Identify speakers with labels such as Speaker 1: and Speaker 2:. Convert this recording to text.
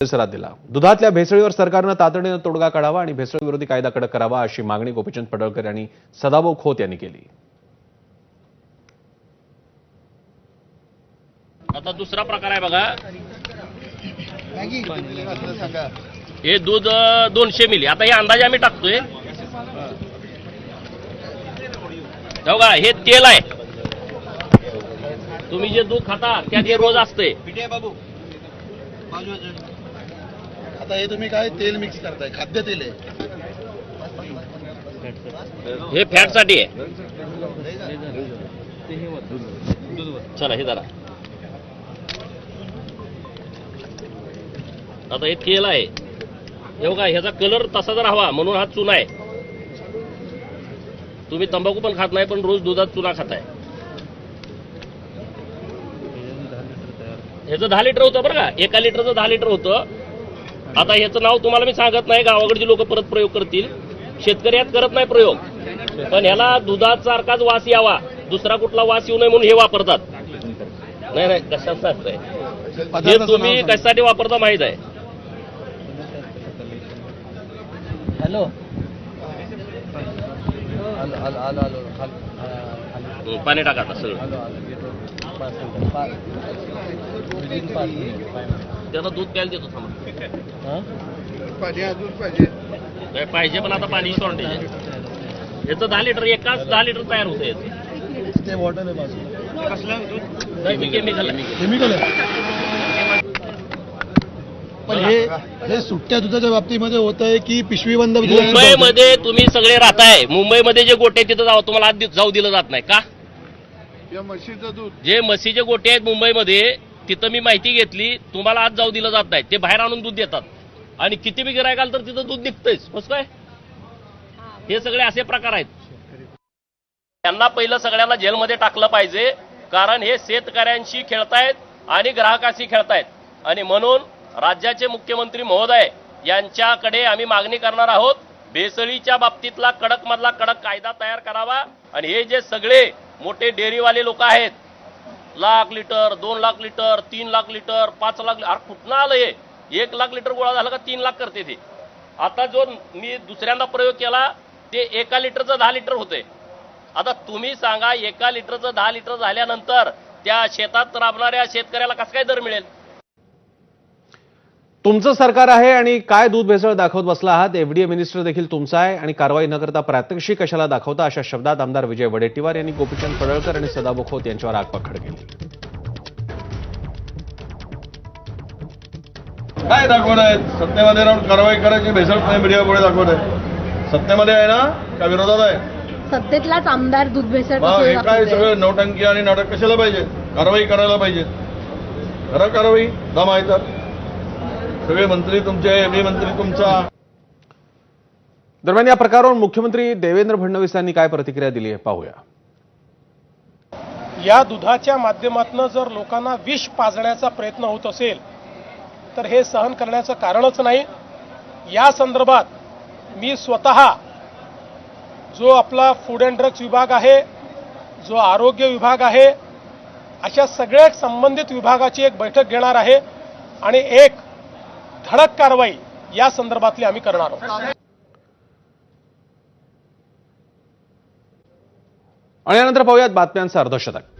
Speaker 1: परिसरात दिला. दुधातल्या भेसळीवर सरकारनं तातडीनं तोडगा काढावा आणि भेसळ विरोधी कायदा कडक करावा अशी मागणी गोपीचंद पडळकर यांनी सदाभाऊ खोत यांनी केली.
Speaker 2: आता दुसरा प्रकार आहे बघा. हे दूध दोनशे मिली. आता हे अंदाजे आम्ही टाकतोय. का हे तेल आहे. तुम्ही जे दूध खाता त्यात हे रोज असते
Speaker 3: आता हे तुम्ही काय तेल मिक्स करताय? खाद्य तेल आहे.
Speaker 2: हे फॅटसाठी आहे. चला हे जरा आता हे तेल आहे. हे का ह्याचा कलर तसा जर हवा म्हणून हा चुना आहे. तुम्ही तंबाखू पण खात नाही पण रोज दुधात चुना खाताय. ह्याचं दहा लिटर होतं बरं का? एका लिटरचं दहा लिटर होतं. आता ह्याचं नाव तुम्हाला मी सांगत नाही गावाकडची लोक परत प्रयोग करतील शेतकरी यात करत नाही प्रयोग पण ह्याला दुधासारखाच वास यावा दुसरा कुठला वास येऊ नये म्हणून हे वापरतात नाही नाही कशाचं असतंय हे तुम्ही कशासाठी वापरता माहीत आहे
Speaker 4: हॅलो
Speaker 2: हं, पाणी टाका आता सगळं. त्याला दूध प्यायला देतो थांबा.
Speaker 3: पाहिजे पाहिजे
Speaker 2: पण आता पाणी आहे. याचं दहा लिटर एकाच दहा लिटर तयार होतं याचं.
Speaker 3: ते बॉटल आहे
Speaker 2: केमिकल
Speaker 3: केमिकल आहे. पण हे हे सुट्ट्या दुधाच्या बाबतीमध्ये होत आहे की पिशवी बंद
Speaker 2: मुंबईमध्ये तुम्ही सगळे राहताय. मुंबईमध्ये जे गोटे आहेत तिथं जाऊ तुम्हाला जाऊ दिलं जात नाही. का?
Speaker 3: या म्हशीचं दूध.
Speaker 2: जे म्हशीचे गोटे आहेत मुंबईमध्ये तिथं मी माहिती घेतली तुम्हाला आज जाऊ दिलं जात नाही. ते बाहेर आणून दूध देतात. आणि किती बी गिरायकाल तर तिथं दूध निघतंयच. बस काय हे सगळे असे प्रकार आहेत. त्यांना पहिलं सगळ्यांना जेलमध्ये टाकलं पाहिजे. कारण हे शेतकऱ्यांशी खेळतायत आणि ग्राहकाशी खेळतायत. आणि म्हणून राज्याचे मुख्यमंत्री महोदय यांच्याकडे आम्ही मागणी करणार आहोत भेसळीच्या बाबतीतला कडक मधला कडक कायदा तयार करावा आणि हे जे सगळे मोठे डेअरीवाले लोक आहेत लाख लिटर दोन लाख लिटर तीन लाख लिटर पाच लाख अरे कुठनं आलं हे? एक लाख लिटर गोळा झाला का तीन लाख करते ते. आता जो मी दुसऱ्यांदा प्रयोग केला ते एका लिटरचं दहा लिटर होते. आता तुम्ही सांगा एका लिटरचं दहा लिटर झाल्यानंतर त्या शेतात राबणाऱ्या शेतकऱ्याला कसं काय दर मिळेल?
Speaker 1: तुमचं सरकार आहे आणि काय दूध भेसळ दाखवत बसला आहात? एफडीए मिनिस्टर देखील तुमचा आहे आणि कारवाई न करता प्रात्यक्षिक कशाला दाखवता अशा शब्दात आमदार विजय वडेट्टीवार यांनी गोपीचंद पडळकर आणि सदाभाऊ खोत यांच्यावर आगपाखड केली.
Speaker 5: काय दाखवत आहेत? सत्तेमध्ये राहून कारवाई करायची भेसळ नाही मीडिया पुढे दाखवत आहे सत्तेमध्ये आहे ना? का विरोधात आहे?
Speaker 6: सत्तेतलाच आमदार दूध भेसळ
Speaker 5: हे काय? सगळं नौटंकी आणि नाटक कशाला पाहिजे? कारवाई करायला पाहिजे. करा कारवाई? दम आहे तर. सगळे मंत्री तुमचे एबी मंत्री तुमचा.
Speaker 1: दरम्यान या प्रकारावर मुख्यमंत्री देवेंद्र फडणवीस यांनी काय प्रतिक्रिया दिली आहे पाहूया.
Speaker 7: या दुधाच्या माध्यमातून जर लोकांना विष पाजण्याचा प्रयत्न होत असेल तर हे सहन करण्याचं कारणच नाही. या संदर्भात मी स्वतः जो आपला फूड अँड ड्रग्स विभाग आहे जो आरोग्य विभाग आहे अशा सगळ्या संबंधित विभागाची एक बैठक घेणार आहे. आणि एक धडक कारवाई या संदर्भातली आम्ही करणार आहोत.
Speaker 1: आणि यानंतर पाहूयात बातम्यांचं अर्धशतक.